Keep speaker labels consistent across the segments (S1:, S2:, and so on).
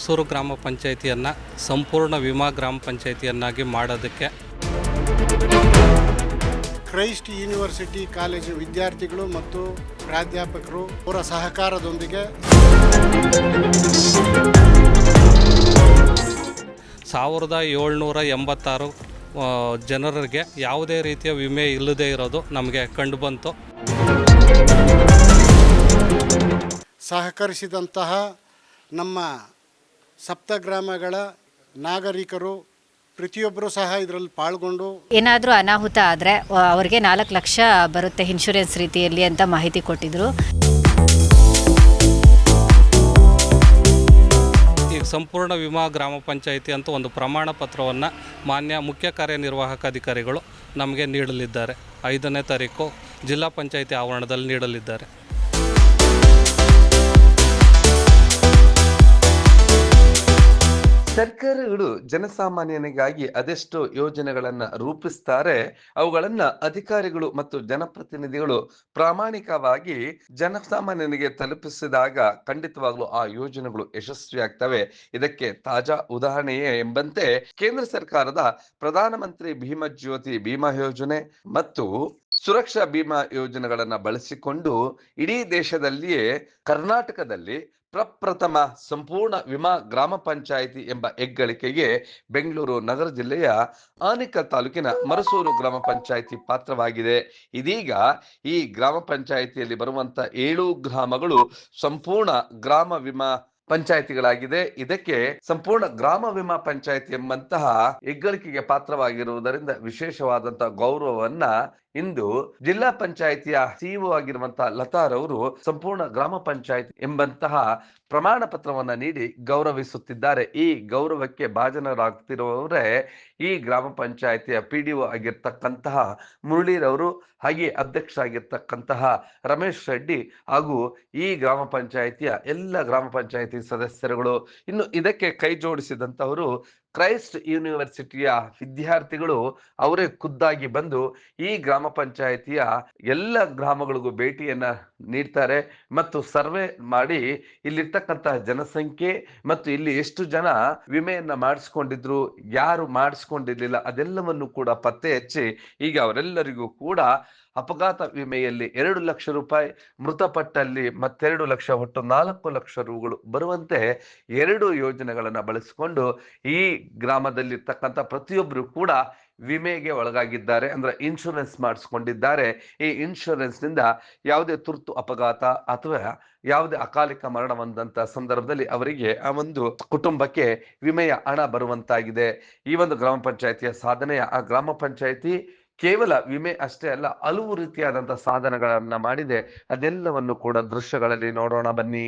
S1: ಮರಸೂರು ಗ್ರಾಮ ಪಂಚಾಯಿತಿಯನ್ನು ಸಂಪೂರ್ಣ ವಿಮಾ ಗ್ರಾಮ ಪಂಚಾಯಿತಿಯನ್ನಾಗಿ ಮಾಡೋದಕ್ಕೆ
S2: ಕ್ರೈಸ್ಟ್ ಯೂನಿವರ್ಸಿಟಿ ಕಾಲೇಜು ವಿದ್ಯಾರ್ಥಿಗಳು ಮತ್ತು ಪ್ರಾಧ್ಯಾಪಕರು ಅವರ ಸಹಕಾರದೊಂದಿಗೆ
S1: ಸಾವಿರದ ಏಳ್ನೂರ ಎಂಬತ್ತಾರು ಜನರಿಗೆ ಯಾವುದೇ ರೀತಿಯ ವಿಮೆ ಇಲ್ಲದೇ ಇರೋದು ನಮಗೆ ಕಂಡುಬಂತು
S2: ಸಹಕರಿಸಿದಂತಹ ನಮ್ಮ ಸಪ್ತಗ್ರಾಮಗಳ ನಾಗರಿಕರು ಪ್ರತಿಯೊಬ್ಬರೂ ಸಹ ಇದರಲ್ಲಿ ಪಾಲ್ಗೊಂಡು
S3: ಏನಾದರೂ ಅನಾಹುತ ಆದರೆ ಅವರಿಗೆ ನಾಲ್ಕು ಲಕ್ಷ ಬರುತ್ತೆ ಇನ್ಶೂರೆನ್ಸ್ ರೀತಿಯಲ್ಲಿ ಅಂತ ಮಾಹಿತಿ ಕೊಟ್ಟಿದ್ರು.
S1: ಈಗ ಸಂಪೂರ್ಣ ವಿಮಾ ಗ್ರಾಮ ಪಂಚಾಯಿತಿ ಅಂತ ಒಂದು ಪ್ರಮಾಣ ಪತ್ರವನ್ನು ಮಾನ್ಯ ಮುಖ್ಯ ಕಾರ್ಯನಿರ್ವಾಹಕ ಅಧಿಕಾರಿಗಳು ನಮಗೆ ನೀಡಲಿದ್ದಾರೆ. ಐದನೇ ತಾರೀಕು ಜಿಲ್ಲಾ ಪಂಚಾಯಿತಿ ಆವರಣದಲ್ಲಿ ನೀಡಲಿದ್ದಾರೆ.
S4: ಸರ್ಕಾರಗಳು ಜನಸಾಮಾನ್ಯನಿಗಾಗಿ ಅದೆಷ್ಟೋ ಯೋಜನೆಗಳನ್ನ ರೂಪಿಸ್ತಾರೆ, ಅವುಗಳನ್ನ ಅಧಿಕಾರಿಗಳು ಮತ್ತು ಜನಪ್ರತಿನಿಧಿಗಳು ಪ್ರಾಮಾಣಿಕವಾಗಿ ಜನಸಾಮಾನ್ಯನಿಗೆ ತಲುಪಿಸಿದಾಗ ಖಂಡಿತವಾಗ್ಲೂ ಆ ಯೋಜನೆಗಳು ಯಶಸ್ವಿಯಾಗ್ತವೆ. ಇದಕ್ಕೆ ತಾಜಾ ಉದಾಹರಣೆಯೇ ಎಂಬಂತೆ ಕೇಂದ್ರ ಸರ್ಕಾರದ ಪ್ರಧಾನಮಂತ್ರಿ ಭೀಮಾ ಜ್ಯೋತಿ ಭೀಮಾ ಯೋಜನೆ ಮತ್ತು ಸುರಕ್ಷಾ ಭೀಮಾ ಯೋಜನೆಗಳನ್ನ ಬಳಸಿಕೊಂಡು ಇಡೀ ದೇಶದಲ್ಲಿಯೇ ಕರ್ನಾಟಕದಲ್ಲಿ ಪ್ರಪ್ರಥಮ ಸಂಪೂರ್ಣ ವಿಮಾ ಗ್ರಾಮ ಪಂಚಾಯಿತಿ ಎಂಬ ಹೆಗ್ಗಳಿಕೆಗೆ ಬೆಂಗಳೂರು ನಗರ ಜಿಲ್ಲೆಯ ಆನೇಕಲ್ ತಾಲೂಕಿನ ಮರಸೂರು ಗ್ರಾಮ ಪಂಚಾಯಿತಿ ಪಾತ್ರವಾಗಿದೆ. ಇದೀಗ ಈ ಗ್ರಾಮ ಪಂಚಾಯಿತಿಯಲ್ಲಿ ಬರುವಂತ ಏಳು ಗ್ರಾಮಗಳು ಸಂಪೂರ್ಣ ಗ್ರಾಮ ವಿಮಾ ಪಂಚಾಯಿತಿಗಳಾಗಿದೆ. ಇದಕ್ಕೆ ಸಂಪೂರ್ಣ ಗ್ರಾಮ ವಿಮಾ ಪಂಚಾಯಿತಿ ಎಂಬಂತಹ ಹೆಗ್ಗಳಿಕೆಗೆ ಪಾತ್ರವಾಗಿರುವುದರಿಂದ ವಿಶೇಷವಾದಂತಹ ಗೌರವವನ್ನ ಇಂದು ಜಿಲ್ಲಾ ಪಂಚಾಯಿತಿಯ ಸಿಇಒ ಆಗಿರುವಂತಹ ಲತಾರವರು ಸಂಪೂರ್ಣ ಗ್ರಾಮ ಪಂಚಾಯತ್ ಎಂಬಂತಹ ಪ್ರಮಾಣ ಪತ್ರವನ್ನ ನೀಡಿ ಗೌರವಿಸುತ್ತಿದ್ದಾರೆ. ಈ ಗೌರವಕ್ಕೆ ಭಾಜನರಾಗ್ತಿರುವವರೇ ಈ ಗ್ರಾಮ ಪಂಚಾಯಿತಿಯ ಪಿ ಡಿ ಒ ಆಗಿರ್ತಕ್ಕಂತಹ ಮುರಳೀರವರು ಹಾಗೆ ಅಧ್ಯಕ್ಷ ಆಗಿರ್ತಕ್ಕಂತಹ ರಮೇಶ್ ರೆಡ್ಡಿ ಹಾಗೂ ಈ ಗ್ರಾಮ ಪಂಚಾಯಿತಿಯ ಎಲ್ಲ ಗ್ರಾಮ ಪಂಚಾಯಿತಿ ಸದಸ್ಯರುಗಳು ಇನ್ನು ಇದಕ್ಕೆ ಕೈ ಜೋಡಿಸಿದಂತವರು ಕ್ರೈಸ್ಟ್ ಯೂನಿವರ್ಸಿಟಿಯ ವಿದ್ಯಾರ್ಥಿಗಳು ಅವರೇ ಖುದ್ದಾಗಿ ಬಂದು ಈ ಗ್ರಾಮ ಪಂಚಾಯಿತಿಯ ಎಲ್ಲ ಗ್ರಾಮಗಳಿಗೂ ಭೇಟಿಯನ್ನ ನೀಡ್ತಾರೆ ಮತ್ತು ಸರ್ವೆ ಮಾಡಿ ಇಲ್ಲಿರ್ತಕ್ಕಂತಹ ಜನಸಂಖ್ಯೆ ಮತ್ತು ಇಲ್ಲಿ ಎಷ್ಟು ಜನ ವಿಮೆಯನ್ನು ಮಾಡಿಸ್ಕೊಂಡಿದ್ರು, ಯಾರು ಮಾಡಿಸ್ಕೊಂಡಿರ್ಲಿಲ್ಲ ಅದೆಲ್ಲವನ್ನು ಕೂಡ ಪತ್ತೆ ಹಚ್ಚಿ ಈಗ ಅವರೆಲ್ಲರಿಗೂ ಕೂಡ ಅಪಘಾತ ವಿಮೆಯಲ್ಲಿ ಎರಡು ಲಕ್ಷ ರೂಪಾಯಿ, ಮೃತಪಟ್ಟಲ್ಲಿ ಮತ್ತೆರಡು ಲಕ್ಷ ಒಟ್ಟು ನಾಲ್ಕು ಲಕ್ಷ ರೂಗಳು ಬರುವಂತೆ ಎರಡು ಯೋಜನೆಗಳನ್ನು ಬಳಸಿಕೊಂಡು ಈ ಗ್ರಾಮದಲ್ಲಿರ್ತಕ್ಕಂಥ ಪ್ರತಿಯೊಬ್ಬರು ಕೂಡ ವಿಮೆಗೆ ಒಳಗಾಗಿದ್ದಾರೆ. ಅಂದ್ರೆ ಇನ್ಶೂರೆನ್ಸ್ ಮಾಡಿಸ್ಕೊಂಡಿದ್ದಾರೆ. ಈ ಇನ್ಶೂರೆನ್ಸ್ನಿಂದ ಯಾವುದೇ ತುರ್ತು ಅಪಘಾತ ಅಥವಾ ಯಾವುದೇ ಅಕಾಲಿಕ ಮರಣ ಬಂದಂತ ಸಂದರ್ಭದಲ್ಲಿ ಅವರಿಗೆ ಆ ಒಂದು ಕುಟುಂಬಕ್ಕೆ ವಿಮೆಯ ಹಣ ಬರುವಂತಾಗಿದೆ. ಈ ಒಂದು ಗ್ರಾಮ ಪಂಚಾಯಿತಿಯ ಸಾಧನೆಯ ಆ ಗ್ರಾಮ ಪಂಚಾಯಿತಿ ಕೇವಲ ವಿಮೆ ಅಷ್ಟೇ ಅಲ್ಲ ಹಲವು ರೀತಿಯಾದಂತಹ ಸಾಧನಗಳನ್ನ ಮಾಡಿದೆ. ಅದೆಲ್ಲವನ್ನು ಕೂಡ ದೃಶ್ಯಗಳಲ್ಲಿ ನೋಡೋಣ ಬನ್ನಿ.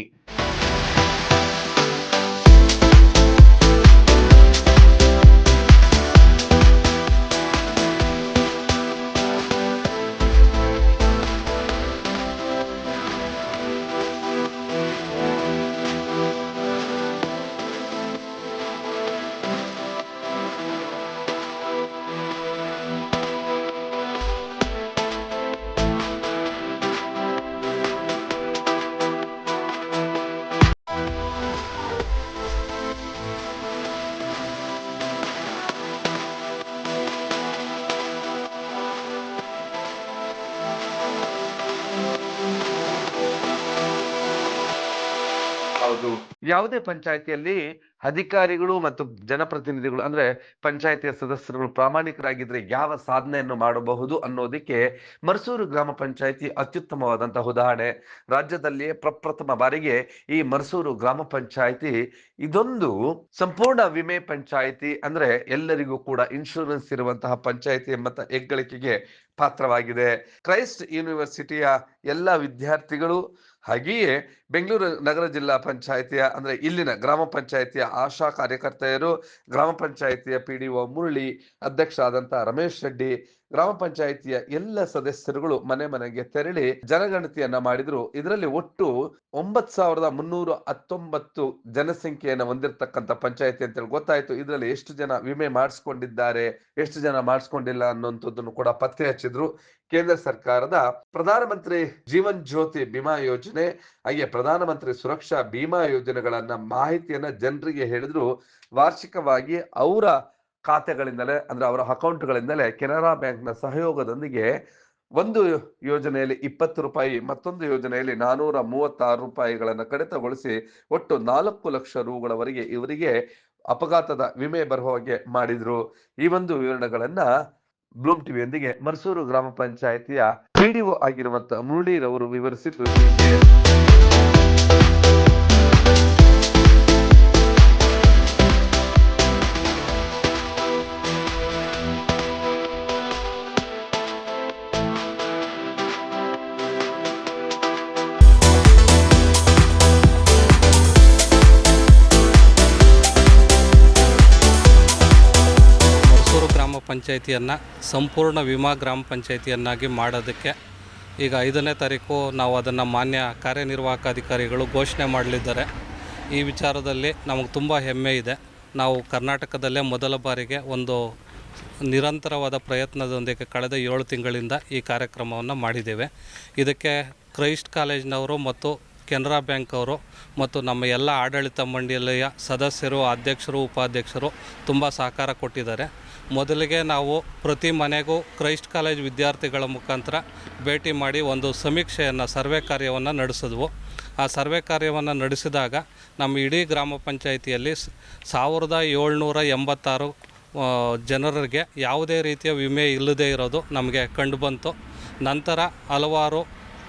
S4: ಯಾವುದೇ ಪಂಚಾಯಿತಿಯಲ್ಲಿ ಅಧಿಕಾರಿಗಳು ಮತ್ತು ಜನಪ್ರತಿನಿಧಿಗಳು, ಅಂದ್ರೆ ಪಂಚಾಯಿತಿಯ ಸದಸ್ಯರುಗಳು ಪ್ರಾಮಾಣಿಕರಾಗಿದ್ರೆ ಯಾವ ಸಾಧನೆಯನ್ನು ಮಾಡಬಹುದು ಅನ್ನೋದಕ್ಕೆ ಮರ್ಸೂರು ಗ್ರಾಮ ಪಂಚಾಯಿತಿ ಅತ್ಯುತ್ತಮವಾದಂತಹ ಉದಾಹರಣೆ. ರಾಜ್ಯದಲ್ಲಿಯೇ ಪ್ರಪ್ರಥಮ ಬಾರಿಗೆ ಈ ಮರ್ಸೂರು ಗ್ರಾಮ ಪಂಚಾಯಿತಿ ಇದೊಂದು ಸಂಪೂರ್ಣ ವಿಮೆ ಪಂಚಾಯಿತಿ, ಅಂದ್ರೆ ಎಲ್ಲರಿಗೂ ಕೂಡ ಇನ್ಶೂರೆನ್ಸ್ ಇರುವಂತಹ ಪಂಚಾಯಿತಿ ಎಂಬಂತ ಹೆಗ್ಗಳಿಕೆಗೆ ಪಾತ್ರವಾಗಿದೆ. ಕ್ರೈಸ್ಟ್ ಯೂನಿವರ್ಸಿಟಿಯ ಎಲ್ಲ ವಿದ್ಯಾರ್ಥಿಗಳು ಹಾಗೆಯೇ ಬೆಂಗಳೂರು ನಗರ ಜಿಲ್ಲಾ ಪಂಚಾಯಿತಿಯ ಅಂದ್ರೆ ಇಲ್ಲಿನ ಗ್ರಾಮ ಪಂಚಾಯಿತಿಯ ಆಶಾ ಕಾರ್ಯಕರ್ತೆಯರು, ಗ್ರಾಮ ಪಂಚಾಯಿತಿಯ ಪಿ ಡಿ ಒ ಮುರಳಿ ಅಧ್ಯಕ್ಷ ಆದಂತಹ ರಮೇಶ್ ರೆಡ್ಡಿ ಗ್ರಾಮ ಪಂಚಾಯಿತಿಯ ಎಲ್ಲ ಸದಸ್ಯರುಗಳು ಮನೆ ಮನೆಗೆ ತೆರಳಿ ಜನಗಣತಿಯನ್ನ ಮಾಡಿದ್ರು. ಇದರಲ್ಲಿ ಒಟ್ಟು ಒಂಬತ್ ಸಾವಿರದ ಮುನ್ನೂರ ಹತ್ತೊಂಬತ್ತು ಜನಸಂಖ್ಯೆಯನ್ನು ಹೊಂದಿರತಕ್ಕಂತ ಪಂಚಾಯಿತಿ ಅಂತ ಹೇಳಿ ಗೊತ್ತಾಯ್ತು. ಇದರಲ್ಲಿ ಎಷ್ಟು ಜನ ವಿಮೆ ಮಾಡಿಸ್ಕೊಂಡಿದ್ದಾರೆ, ಎಷ್ಟು ಜನ ಮಾಡಿಸ್ಕೊಂಡಿಲ್ಲ ಅನ್ನುವಂಥದ್ದನ್ನು ಕೂಡ ಪತ್ತೆ ಹಚ್ಚಿದ್ರು. ಕೇಂದ್ರ ಸರ್ಕಾರದ ಪ್ರಧಾನಮಂತ್ರಿ ಜೀವನ್ ಜ್ಯೋತಿ ಬಿಮಾ ಯೋಜನೆ, ಹಾಗೆ ಪ್ರಧಾನಮಂತ್ರಿ ಸುರಕ್ಷಾ ಬಿಮಾ ಯೋಜನೆಗಳನ್ನ ಮಾಹಿತಿಯನ್ನ ಜನರಿಗೆ ಹೇಳಿದ್ರು. ವಾರ್ಷಿಕವಾಗಿ ಅವರ ಖಾತೆಗಳಿಂದಲೇ, ಅಂದ್ರೆ ಅವರ ಅಕೌಂಟ್ಗಳಿಂದಲೇ ಕೆನರಾ ಬ್ಯಾಂಕ್ನ ಸಹಯೋಗದೊಂದಿಗೆ ಒಂದು ಯೋಜನೆಯಲ್ಲಿ ಇಪ್ಪತ್ತು ರೂಪಾಯಿ, ಮತ್ತೊಂದು ಯೋಜನೆಯಲ್ಲಿ ನಾನೂರ ಮೂವತ್ತಾರು ರೂಪಾಯಿಗಳನ್ನು ಕಡಿತಗೊಳಿಸಿ ಒಟ್ಟು ನಾಲ್ಕು ಲಕ್ಷ ರೂಗಳವರೆಗೆ ಇವರಿಗೆ ಅಪಘಾತದ ವಿಮೆ ಬರುವ ಹಾಗೆ ಮಾಡಿದ್ರು. ಈ ಒಂದು ವಿವರಣೆಗಳನ್ನ ಬ್ಲೂಮ್ ಟಿವಿಯೊಂದಿಗೆ ಮರಸೂರು ಗ್ರಾಮ ಪಂಚಾಯಿತಿಯ ಪಿಡಿಒ ಆಗಿರುವಂತ ಮುರಳೀರವರು ವಿವರಿಸಿದ್ದು
S1: ಪಂಚಾಯಿತಿಯನ್ನು, ಸಂಪೂರ್ಣ ವಿಮಾ ಗ್ರಾಮ ಪಂಚಾಯಿತಿಯನ್ನಾಗಿ ಮಾಡೋದಕ್ಕೆ ಈಗ ಐದನೇ ತಾರೀಕು ನಾವು ಅದನ್ನು ಮಾನ್ಯ ಕಾರ್ಯನಿರ್ವಾಹಕ ಅಧಿಕಾರಿಗಳು ಘೋಷಣೆ ಮಾಡಲಿದ್ದಾರೆ. ಈ ವಿಚಾರದಲ್ಲಿ ನಮಗೆ ತುಂಬ ಹೆಮ್ಮೆ ಇದೆ. ನಾವು ಕರ್ನಾಟಕದಲ್ಲೇ ಮೊದಲ ಬಾರಿಗೆ ಒಂದು ನಿರಂತರವಾದ ಪ್ರಯತ್ನದೊಂದಿಗೆ ಕಳೆದ ಏಳು ತಿಂಗಳಿಂದ ಈ ಕಾರ್ಯಕ್ರಮವನ್ನು ಮಾಡಿದ್ದೇವೆ. ಇದಕ್ಕೆ ಕ್ರೈಸ್ಟ್ ಕಾಲೇಜ್ನವರು ಮತ್ತು ಕೆನರಾ ಬ್ಯಾಂಕ್ ಅವರು ಮತ್ತು ನಮ್ಮ ಎಲ್ಲ ಆಡಳಿತ ಮಂಡಳಿಯ ಸದಸ್ಯರು, ಅಧ್ಯಕ್ಷರು, ಉಪಾಧ್ಯಕ್ಷರು ತುಂಬ ಸಹಕಾರ ಕೊಟ್ಟಿದ್ದಾರೆ. ಮೊದಲಿಗೆ ನಾವು ಪ್ರತಿ ಮನೆಗೂ ಕ್ರೈಸ್ಟ್ ಕಾಲೇಜ್ ವಿದ್ಯಾರ್ಥಿಗಳ ಮುಖಾಂತರ ಭೇಟಿ ಮಾಡಿ ಒಂದು ಸಮೀಕ್ಷೆಯನ್ನು, ಸರ್ವೆ ಕಾರ್ಯವನ್ನು ನಡೆಸಿದ್ವು. ಆ ಸರ್ವೆ ಕಾರ್ಯವನ್ನು ನಡೆಸಿದಾಗ ನಮ್ಮ ಇಡೀ ಗ್ರಾಮ ಪಂಚಾಯಿತಿಯಲ್ಲಿ ಸಾವಿರದ ಏಳ್ನೂರ ಎಂಬತ್ತಾರು ಜನರಿಗೆ ಯಾವುದೇ ರೀತಿಯ ವಿಮೆ ಇಲ್ಲದೇ ಇರೋದು ನಮಗೆ ಕಂಡುಬಂತು ನಂತರ ಹಲವಾರು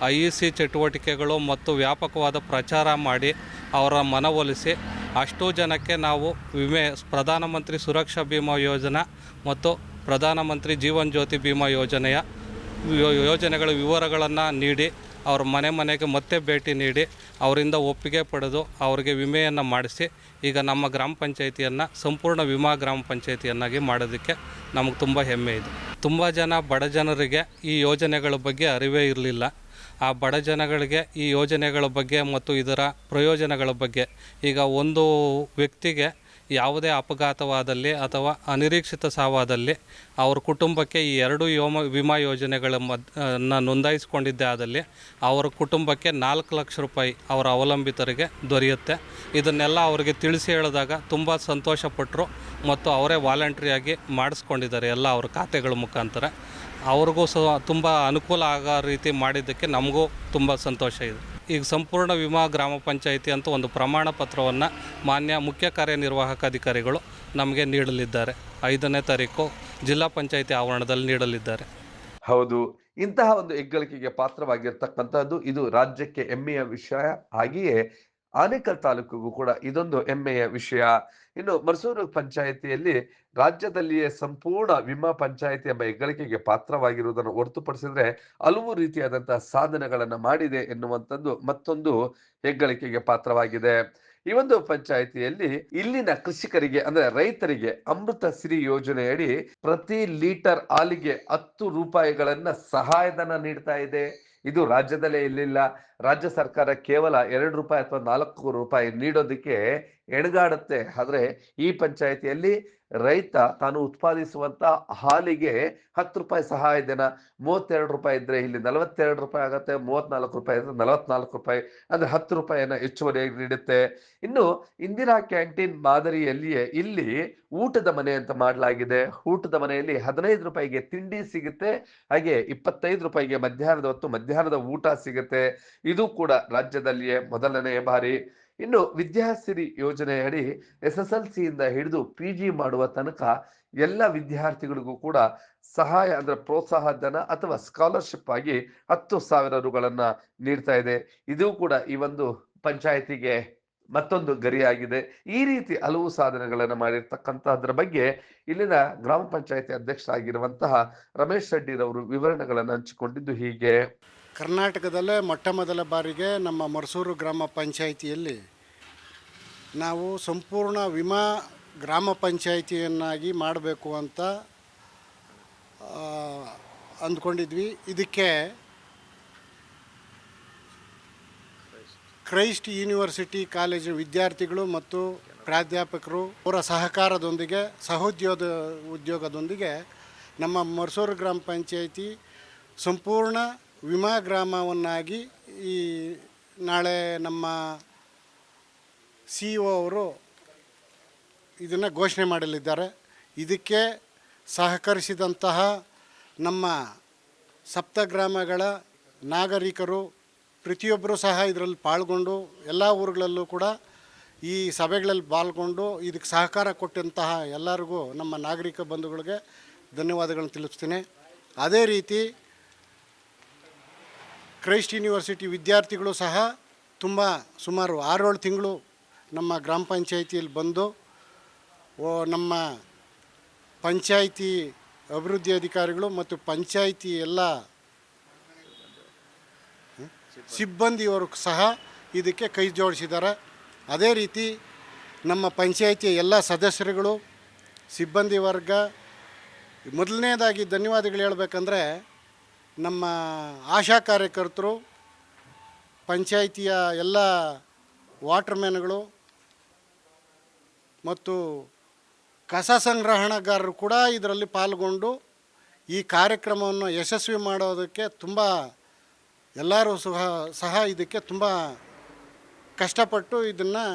S1: ಐ ಇ ಸಿ ಚಟುವಟಿಕೆಗಳು ಮತ್ತು ವ್ಯಾಪಕವಾದ ಪ್ರಚಾರ ಮಾಡಿ ಅವರ ಮನವೊಲಿಸಿ ಅಷ್ಟೂ ಜನಕ್ಕೆ ನಾವು ವಿಮೆ, ಪ್ರಧಾನಮಂತ್ರಿ ಸುರಕ್ಷಾ ಬಿಮಾ ಯೋಜನೆ ಮತ್ತು ಪ್ರಧಾನಮಂತ್ರಿ ಜೀವನ್ ಜ್ಯೋತಿ ಬಿಮಾ ಯೋಜನೆಯ ಯೋಜನೆಗಳ ವಿವರಗಳನ್ನು ನೀಡಿ, ಅವ್ರ ಮನೆ ಮನೆಗೆ ಮತ್ತೆ ಭೇಟಿ ನೀಡಿ, ಅವರಿಂದ ಒಪ್ಪಿಗೆ ಪಡೆದು ಅವರಿಗೆ ವಿಮೆಯನ್ನು ಮಾಡಿಸಿ, ಈಗ ನಮ್ಮ ಗ್ರಾಮ ಪಂಚಾಯಿತಿಯನ್ನು, ಸಂಪೂರ್ಣ ವಿಮಾ ಗ್ರಾಮ ಪಂಚಾಯಿತಿಯನ್ನಾಗಿ ಮಾಡೋದಕ್ಕೆ ನಮಗೆ ತುಂಬ ಹೆಮ್ಮೆ ಇದೆ. ತುಂಬ ಜನ ಬಡ ಜನರಿಗೆ ಈ ಯೋಜನೆಗಳ ಬಗ್ಗೆ ಅರಿವೇ ಇರಲಿಲ್ಲ. ಆ ಬಡ ಜನಗಳಿಗೆ ಈ ಯೋಜನೆಗಳ ಬಗ್ಗೆ ಮತ್ತು ಇದರ ಪ್ರಯೋಜನಗಳ ಬಗ್ಗೆ ಈಗ ಒಂದು ವ್ಯಕ್ತಿಗೆ ಯಾವುದೇ ಅಪಘಾತವಾದಲ್ಲಿ ಅಥವಾ ಅನಿರೀಕ್ಷಿತ ಸಾವಾದಲ್ಲಿ ಅವ್ರ ಕುಟುಂಬಕ್ಕೆ ಈ ಎರಡು ಯೋಮ ವಿಮಾ ಯೋಜನೆಗಳ ಮಧ್ಯ ನೋಂದಾಯಿಸಿಕೊಂಡಿದ್ದೇ ಆದಲ್ಲಿ ಅವರ ಕುಟುಂಬಕ್ಕೆ ನಾಲ್ಕು ಲಕ್ಷ ರೂಪಾಯಿ ಅವರ ಅವಲಂಬಿತರಿಗೆ ದೊರೆಯುತ್ತೆ. ಇದನ್ನೆಲ್ಲ ಅವರಿಗೆ ತಿಳಿಸಿ ಹೇಳಿದಾಗ ತುಂಬ ಸಂತೋಷಪಟ್ಟರು ಮತ್ತು ಅವರೇ ವಾಲಂಟ್ರಿಯಾಗಿ ಮಾಡಿಸ್ಕೊಂಡಿದ್ದಾರೆ ಎಲ್ಲ ಅವ್ರ ಖಾತೆಗಳ ಮುಖಾಂತರ. ಅವ್ರಿಗೂ ಸಹ ತುಂಬ ಅನುಕೂಲ ಆಗೋ ರೀತಿ ಮಾಡಿದ್ದಕ್ಕೆ ನಮಗೂ ತುಂಬ ಸಂತೋಷ ಇದೆ. ಈಗ ಸಂಪೂರ್ಣ ವಿಮಾ ಗ್ರಾಮ ಪಂಚಾಯಿತಿ ಅಂತ ಒಂದು ಪ್ರಮಾಣ ಪತ್ರವನ್ನು ಮಾನ್ಯ ಮುಖ್ಯ ಕಾರ್ಯನಿರ್ವಾಹಕ ಅಧಿಕಾರಿಗಳು ನಮಗೆ ನೀಡಲಿದ್ದಾರೆ. ಐದನೇ ತಾರೀಕು ಜಿಲ್ಲಾ ಪಂಚಾಯಿತಿ ಆವರಣದಲ್ಲಿ ನೀಡಲಿದ್ದಾರೆ.
S4: ಹೌದು, ಇಂತಹ ಒಂದು ಹೆಗ್ಗಳಿಕೆಗೆ ಪಾತ್ರವಾಗಿರ್ತಕ್ಕಂಥದ್ದು ಇದು ರಾಜ್ಯಕ್ಕೆ ಹೆಮ್ಮೆಯ ವಿಷಯ. ಹಾಗೆಯೇ ಆನೇಕಲ್ ತಾಲೂಕಿಗೂ ಕೂಡ ಇದೊಂದು ಹೆಮ್ಮೆಯ ವಿಷಯ. ಇನ್ನು ಮರಸೂರು ಪಂಚಾಯಿತಿಯಲ್ಲಿ ರಾಜ್ಯದಲ್ಲಿಯೇ ಸಂಪೂರ್ಣ ವಿಮಾ ಪಂಚಾಯಿತಿ ಎಂಬ ಹೆಗ್ಗಳಿಕೆಗೆ ಪಾತ್ರವಾಗಿರುವುದನ್ನು ಹೊರತುಪಡಿಸಿದ್ರೆ ಹಲವು ರೀತಿಯಾದಂತಹ ಸಾಧನೆಗಳನ್ನು ಮಾಡಿದೆ ಎನ್ನುವಂಥದ್ದು ಮತ್ತೊಂದು ಹೆಗ್ಗಳಿಕೆಗೆ ಪಾತ್ರವಾಗಿದೆ. ಈ ಒಂದು ಪಂಚಾಯಿತಿಯಲ್ಲಿ ಇಲ್ಲಿನ ಕೃಷಿಕರಿಗೆ ಅಂದ್ರೆ ರೈತರಿಗೆ ಅಮೃತ ಸಿರಿ ಯೋಜನೆಯಡಿ ಪ್ರತಿ ಲೀಟರ್ ಹಾಲಿಗೆ ಹತ್ತು ರೂಪಾಯಿಗಳನ್ನ ಸಹಾಯಧನ ನೀಡ್ತಾ ಇದೆ. ಇದು ರಾಜ್ಯದಲ್ಲೇ ಇಲ್ಲಿಲ್ಲ. ರಾಜ್ಯ ಸರ್ಕಾರ ಕೇವಲ ಎರಡು ರೂಪಾಯಿ ಅಥವಾ ನಾಲ್ಕು ರೂಪಾಯಿ ನೀಡೋದಕ್ಕೆ ಎಣಗಾಡುತ್ತೆ. ಆದರೆ ಈ ಪಂಚಾಯಿತಿಯಲ್ಲಿ ರೈತ ತಾನು ಉತ್ಪಾದಿಸುವಂತ ಹಾಲಿಗೆ ಹತ್ತು ರೂಪಾಯಿ ಸಹಾಯಧನ ಮೂವತ್ತೆರಡು ರೂಪಾಯಿ ಇದ್ರೆ ಇಲ್ಲಿ ನಲವತ್ತೆರಡು ರೂಪಾಯಿ ಆಗತ್ತೆ, ಮೂವತ್ನಾಲ್ಕು ರೂಪಾಯಿ ಇದ್ರೆ ನಲವತ್ನಾಲ್ಕು ರೂಪಾಯಿ, ಅಂದ್ರೆ ಹತ್ತು ರೂಪಾಯಿಯನ್ನ ಹೆಚ್ಚುವರಿಯಾಗಿ ನೀಡುತ್ತೆ. ಇನ್ನು ಇಂದಿರಾ ಕ್ಯಾಂಟೀನ್ ಮಾದರಿಯಲ್ಲಿಯೇ ಇಲ್ಲಿ ಊಟದ ಮನೆ ಅಂತ ಮಾಡಲಾಗಿದೆ. ಊಟದ ಮನೆಯಲ್ಲಿ ಹದಿನೈದು ರೂಪಾಯಿಗೆ ತಿಂಡಿ ಸಿಗುತ್ತೆ, ಹಾಗೆ ಇಪ್ಪತ್ತೈದು ರೂಪಾಯಿಗೆ ಮಧ್ಯಾಹ್ನದ ಹೊತ್ತು ಮಧ್ಯಾಹ್ನದ ಊಟ ಸಿಗುತ್ತೆ. ಇದು ಕೂಡ ರಾಜ್ಯದಲ್ಲಿಯೇ ಮೊದಲನೇ ಬಾರಿ. ಇನ್ನು ವಿದ್ಯಾಸಿರಿ ಯೋಜನೆಯಡಿ ಎಸ್ ಎಸ್ ಎಲ್ ಸಿಯಿಂದ ಹಿಡಿದು ಪಿ ಜಿ ಮಾಡುವ ತನಕ ಎಲ್ಲ ವಿದ್ಯಾರ್ಥಿಗಳಿಗೂ ಕೂಡ ಸಹಾಯ, ಅಂದ್ರೆ ಪ್ರೋತ್ಸಾಹ, ಧನ ಅಥವಾ ಸ್ಕಾಲರ್ಶಿಪ್ ಆಗಿ ಹತ್ತು ಸಾವಿರ ರುಗಳನ್ನ ನೀಡ್ತಾ ಇದೆ. ಇದು ಕೂಡ ಈ ಒಂದು ಪಂಚಾಯತಿಗೆ ಮತ್ತೊಂದು ಗರಿಯಾಗಿದೆ. ಈ ರೀತಿ ಹಲವು ಸಾಧನೆಗಳನ್ನು ಮಾಡಿರ್ತಕ್ಕಂತಹದ್ರ ಬಗ್ಗೆ ಇಲ್ಲಿನ ಗ್ರಾಮ ಪಂಚಾಯತಿ ಅಧ್ಯಕ್ಷರಾಗಿರುವಂತಹ ರಮೇಶ್ ರೆಡ್ಡಿರವರು ವಿವರಣೆಗಳನ್ನು ಹಂಚಿಕೊಂಡಿದ್ದು ಹೀಗೆ.
S2: ಕರ್ನಾಟಕದಲ್ಲೇ ಮೊಟ್ಟ ಮೊದಲ ಬಾರಿಗೆ ನಮ್ಮ ಮರಸೂರು ಗ್ರಾಮ ಪಂಚಾಯಿತಿಯಲ್ಲಿ ನಾವು ಸಂಪೂರ್ಣ ವಿಮಾ ಗ್ರಾಮ ಪಂಚಾಯಿತಿಯನ್ನಾಗಿ ಮಾಡಬೇಕು ಅಂತ ಅಂದ್ಕೊಂಡಿದ್ವಿ. ಇದಕ್ಕೆ ಕ್ರೈಸ್ಟ್ ಯೂನಿವರ್ಸಿಟಿ ಕಾಲೇಜು ವಿದ್ಯಾರ್ಥಿಗಳು ಮತ್ತು ಪ್ರಾಧ್ಯಾಪಕರು ಅವರ ಸಹಕಾರದೊಂದಿಗೆ, ಸಹೋದ್ಯೋಗ ಉದ್ಯೋಗದೊಂದಿಗೆ ನಮ್ಮ ಮರಸೂರು ಗ್ರಾಮ ಪಂಚಾಯಿತಿ ಸಂಪೂರ್ಣ ವಿಮಾ ಗ್ರಾಮವನ್ನಾಗಿ ಈ ನಾಳೆ ನಮ್ಮ ಸಿ ಒ ಅವರು ಇದನ್ನು ಘೋಷಣೆ ಮಾಡಲಿದ್ದಾರೆ. ಇದಕ್ಕೆ ಸಹಕರಿಸಿದಂತಹ ನಮ್ಮ ಸಪ್ತ ಗ್ರಾಮಗಳ ನಾಗರಿಕರು, ಪ್ರತಿಯೊಬ್ಬರೂ ಸಹ ಇದರಲ್ಲಿ ಪಾಲ್ಗೊಂಡು ಎಲ್ಲ ಊರುಗಳಲ್ಲೂ ಕೂಡ ಈ ಸಭೆಗಳಲ್ಲಿ ಪಾಲ್ಗೊಂಡು ಇದಕ್ಕೆ ಸಹಕಾರ ಕೊಟ್ಟಂತಹ ಎಲ್ಲರಿಗೂ ನಮ್ಮ ನಾಗರಿಕ ಬಂಧುಗಳಿಗೆ ಧನ್ಯವಾದಗಳನ್ನು ತಿಳಿಸ್ತೀನಿ. ಅದೇ ರೀತಿ ಕ್ರೈಸ್ಟ್ ಯೂನಿವರ್ಸಿಟಿ ವಿದ್ಯಾರ್ಥಿಗಳು ಸಹ ತುಂಬ ಸುಮಾರು ಆರೇಳು ತಿಂಗಳು ನಮ್ಮ ಗ್ರಾಮ ಪಂಚಾಯಿತಿಯಲ್ಲಿ ಬಂದು, ಓ, ನಮ್ಮ ಪಂಚಾಯಿತಿ ಅಭಿವೃದ್ಧಿ ಅಧಿಕಾರಿಗಳು ಮತ್ತು ಪಂಚಾಯಿತಿ ಎಲ್ಲ ಸಿಬ್ಬಂದಿಯವರು ಸಹ ಇದಕ್ಕೆ ಕೈ ಜೋಡಿಸಿದ್ದಾರೆ. ಅದೇ ರೀತಿ ನಮ್ಮ ಪಂಚಾಯಿತಿಯ ಎಲ್ಲ ಸದಸ್ಯರುಗಳು, ಸಿಬ್ಬಂದಿ ವರ್ಗ, ಮೊದಲನೇದಾಗಿ ಧನ್ಯವಾದಗಳು ಹೇಳಬೇಕಂದ್ರೆ ನಮ್ಮ ಆಶಾ ಕಾರ್ಯಕರ್ತರು, ಪಂಚಾಯಿತಿಯ ಎಲ್ಲ ವಾಟರ್ಮ್ಯಾನ್ಗಳು ಮತ್ತು ಕಸ ಸಂಗ್ರಹಣಗಾರರು ಕೂಡ ಇದರಲ್ಲಿ ಪಾಲ್ಗೊಂಡು ಈ ಕಾರ್ಯಕ್ರಮವನ್ನು ಯಶಸ್ವಿ ಮಾಡೋದಕ್ಕೆ ತುಂಬ ಎಲ್ಲರೂ ಸಹ ಸಹ ಇದಕ್ಕೆ ತುಂಬ ಕಷ್ಟಪಟ್ಟು ಇದನ್ನು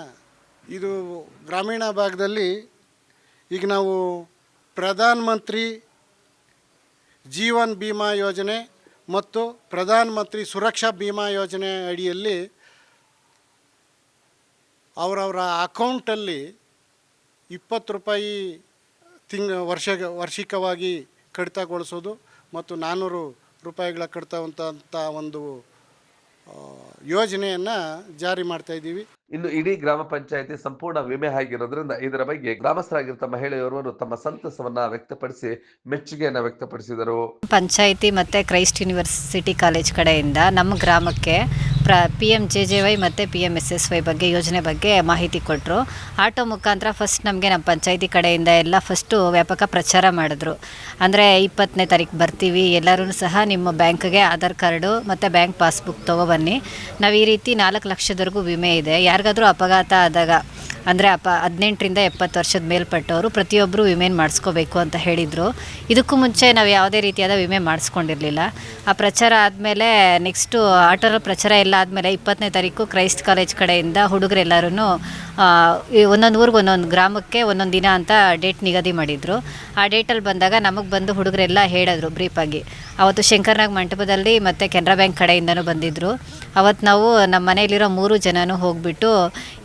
S2: ಇದು ಗ್ರಾಮೀಣ ಭಾಗದಲ್ಲಿ ಈಗ ನಾವು ಪ್ರಧಾನ ಮಂತ್ರಿ ಜೀವನ್ ಬಿಮಾ ಯೋಜನೆ ಮತ್ತು ಪ್ರಧಾನ ಮಂತ್ರಿ ಸುರಕ್ಷಾ ಬಿಮಾ ಯೋಜನೆ ಅಡಿಯಲ್ಲಿ ಅವರವರ ಅಕೌಂಟಲ್ಲಿ ಇಪ್ಪತ್ತು ರೂಪಾಯಿ ತಿಂಗ ವರ್ಷ ವಾರ್ಷಿಕವಾಗಿ ಕಡಿತಗೊಳಿಸೋದು ಮತ್ತು ನಾನ್ನೂರು ರೂಪಾಯಿಗಳ ಕಡಿತವಂಥ ಒಂದು ಯೋಜನೆಯನ್ನು ಜಾರಿ ಮಾಡ್ತಾಯಿದ್ದೀವಿ
S4: ಇನ್ನು ಇಡೀ ಗ್ರಾಮ ಪಂಚಾಯತಿ ಸಂಪೂರ್ಣ ವಿಮೆ ಆಗಿರೋದ್ರಿಂದ ಇದರ ಬಗ್ಗೆ ಗ್ರಾಮಸ್ಥರಾಗಿರುವ ಮಹಿಳೆಯವರು ತಮ್ಮ ಸಂತಸವನ್ನ ವ್ಯಕ್ತಪಡಿಸಿ ಮೆಚ್ಚುಗೆಯನ್ನ ವ್ಯಕ್ತಪಡಿಸಿದರು.
S3: ಪಂಚಾಯಿತಿ ಮತ್ತೆ ಕ್ರೈಸ್ಟ್ ಯೂನಿವರ್ಸಿಟಿ ಕಾಲೇಜ್ ಕಡೆಯಿಂದ ನಮ್ಮ ಗ್ರಾಮಕ್ಕೆ ಪ್ರ P M J J Y ಮತ್ತು P M S S Y ಬಗ್ಗೆ ಯೋಜನೆ ಬಗ್ಗೆ ಮಾಹಿತಿ ಕೊಟ್ಟರು ಆಟೋ ಮುಖಾಂತರ ಫಸ್ಟ್ ನಮಗೆ ನಮ್ಮ ಪಂಚಾಯಿತಿ ಕಡೆಯಿಂದ ಎಲ್ಲ ಫಸ್ಟು ವ್ಯಾಪಕ ಪ್ರಚಾರ ಮಾಡಿದ್ರು. ಅಂದರೆ ಇಪ್ಪತ್ತನೇ ತಾರೀಕು ಬರ್ತೀವಿ ಎಲ್ಲರೂ ಸಹ ನಿಮ್ಮ ಬ್ಯಾಂಕ್ಗೆ ಆಧಾರ್ ಕಾರ್ಡು ಮತ್ತು ಬ್ಯಾಂಕ್ ಪಾಸ್ಬುಕ್ ತೊಗೊಬನ್ನಿ ನಾವು ಈ ರೀತಿ ನಾಲ್ಕು ಲಕ್ಷದವರೆಗೂ ವಿಮೆ ಇದೆ. ಯಾರಿಗಾದ್ರೂ ಅಪಘಾತ ಆದಾಗ, ಅಂದರೆ ಅಪ ಹದಿನೆಂಟರಿಂದ ಎಪ್ಪತ್ತು ವರ್ಷದ ಮೇಲ್ಪಟ್ಟವರು ಪ್ರತಿಯೊಬ್ಬರು ವಿಮೆನ ಮಾಡಿಸ್ಕೋಬೇಕು ಅಂತ ಹೇಳಿದರು. ಇದಕ್ಕೂ ಮುಂಚೆ ನಾವು ಯಾವುದೇ ರೀತಿಯಾದ ವಿಮೆ ಮಾಡಿಸ್ಕೊಂಡಿರಲಿಲ್ಲ. ಆ ಪ್ರಚಾರ ಆದಮೇಲೆ ನೆಕ್ಸ್ಟು ಆಟೋರ ಪ್ರಚಾರ ಎಲ್ಲ ಆದಮೇಲೆ ಇಪ್ಪತ್ತನೇ ತಾರೀಕು ಕ್ರೈಸ್ಟ್ ಕಾಲೇಜ್ ಕಡೆಯಿಂದ ಹುಡುಗರೆಲ್ಲರೂ ಒಂದೊಂದು ಊರಿಗೆ ಒಂದೊಂದು ಗ್ರಾಮಕ್ಕೆ ಒಂದೊಂದು ದಿನ ಅಂತ ಡೇಟ್ ನಿಗದಿ ಮಾಡಿದರು. ಆ ಡೇಟಲ್ಲಿ ಬಂದಾಗ ನಮಗೆ ಬಂದು ಹುಡುಗರೆಲ್ಲ ಹೇಳಿದ್ರು ಬ್ರೀಫಾಗಿ. ಅವತ್ತು ಶಂಕರ್ನಾಗ್ ಮಂಟಪದಲ್ಲಿ ಮತ್ತು ಕೆನರಾ ಬ್ಯಾಂಕ್ ಕಡೆಯಿಂದನೂ ಬಂದಿದ್ದರು ಅವತ್ತು ನಾವು ನಮ್ಮ ಮನೆಯಲ್ಲಿರೋ ಮೂರು ಜನನೂ ಹೋಗಿಬಿಟ್ಟು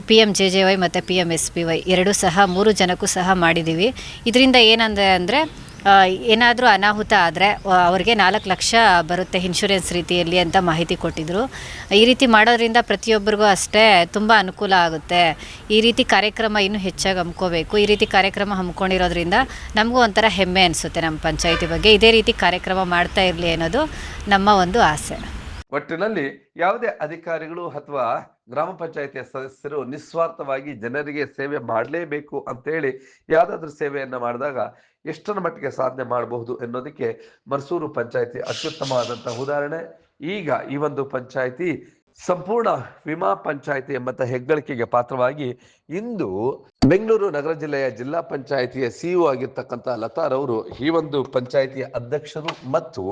S3: P M J J Y ಮತ್ತು P M S P Y ಎರಡೂ ಸಹ ಮೂರು ಜನಕ್ಕೂ ಸಹ ಮಾಡಿದ್ದೀವಿ ಇದರಿಂದ ಏನಂದರೆ ಅಂದರೆ ಏನಾದರೂ ಅನಾಹುತ ಆದರೆ ಅವರಿಗೆ ನಾಲ್ಕು ಲಕ್ಷ ಬರುತ್ತೆ ಇನ್ಶೂರೆನ್ಸ್ ರೀತಿಯಲ್ಲಿ ಅಂತ ಮಾಹಿತಿ ಕೊಟ್ಟಿದ್ದರು ಈ ರೀತಿ ಮಾಡೋದ್ರಿಂದ ಪ್ರತಿಯೊಬ್ಬರಿಗೂ ಅಷ್ಟೇ ತುಂಬ ಅನುಕೂಲ ಆಗುತ್ತೆ. ಈ ರೀತಿ ಕಾರ್ಯಕ್ರಮ ಇನ್ನೂ ಹೆಚ್ಚಾಗಿ ಹಮ್ಕೋಬೇಕು. ಈ ರೀತಿ ಕಾರ್ಯಕ್ರಮ ಹಮ್ಕೊಂಡಿರೋದ್ರಿಂದ ನಮಗೂ ಒಂಥರ ಹೆಮ್ಮೆ ಅನಿಸುತ್ತೆ ನಮ್ಮ ಪಂಚಾಯಿತಿ ಬಗ್ಗೆ. ಇದೇ ರೀತಿ ಕಾರ್ಯಕ್ರಮ ಮಾಡ್ತಾ ಇರಲಿ ಅನ್ನೋದು ನಮ್ಮ ಒಂದು ಆಸೆ.
S4: ಒಟ್ಟಿನಲ್ಲಿ ಯಾವುದೇ ಅಧಿಕಾರಿಗಳು ಅಥವಾ ಗ್ರಾಮ ಪಂಚಾಯಿತಿಯ ಸದಸ್ಯರು ನಿಸ್ವಾರ್ಥವಾಗಿ ಜನರಿಗೆ ಸೇವೆ ಮಾಡಲೇಬೇಕು ಅಂತೇಳಿ ಯಾವುದಾದ್ರೂ ಸೇವೆಯನ್ನು ಮಾಡಿದಾಗ ಎಷ್ಟರ ಮಟ್ಟಿಗೆ ಸಾಧನೆ ಮಾಡಬಹುದು ಎನ್ನೋದಕ್ಕೆ ಮರ್ಸೂರು ಪಂಚಾಯಿತಿ ಅತ್ಯುತ್ತಮವಾದಂತಹ ಉದಾಹರಣೆ. ಈಗ ಈ ಒಂದು ಪಂಚಾಯತಿ ಸಂಪೂರ್ಣ ವಿಮಾ ಪಂಚಾಯಿತಿ ಎಂಬಂತ ಹೆಗ್ಗಳಿಕೆಗೆ ಪಾತ್ರವಾಗಿ ಇಂದು ಬೆಂಗಳೂರು ನಗರ ಜಿಲ್ಲೆಯ ಜಿಲ್ಲಾ ಪಂಚಾಯಿತಿಯ ಸಿಇಒ ಆಗಿರ್ತಕ್ಕಂಥ ಲತಾರವರು ಈ ಒಂದು ಪಂಚಾಯಿತಿಯ ಅಧ್ಯಕ್ಷರು ಮತ್ತು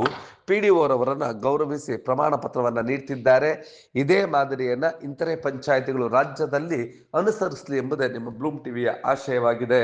S4: ಪಿ ಡಿ ಓರವರನ್ನ ಗೌರವಿಸಿ ಪ್ರಮಾಣ ಪತ್ರವನ್ನು ನೀಡ್ತಿದ್ದಾರೆ. ಇದೇ ಮಾದರಿಯನ್ನ ಇಂತರೆ ಪಂಚಾಯಿತಿಗಳು ರಾಜ್ಯದಲ್ಲಿ ಅನುಸರಿಸಲಿ ಎಂಬುದೇ ನಿಮ್ಮ ಬ್ಲೂಮ್ ಟಿವಿಯ ಆಶಯವಾಗಿದೆ.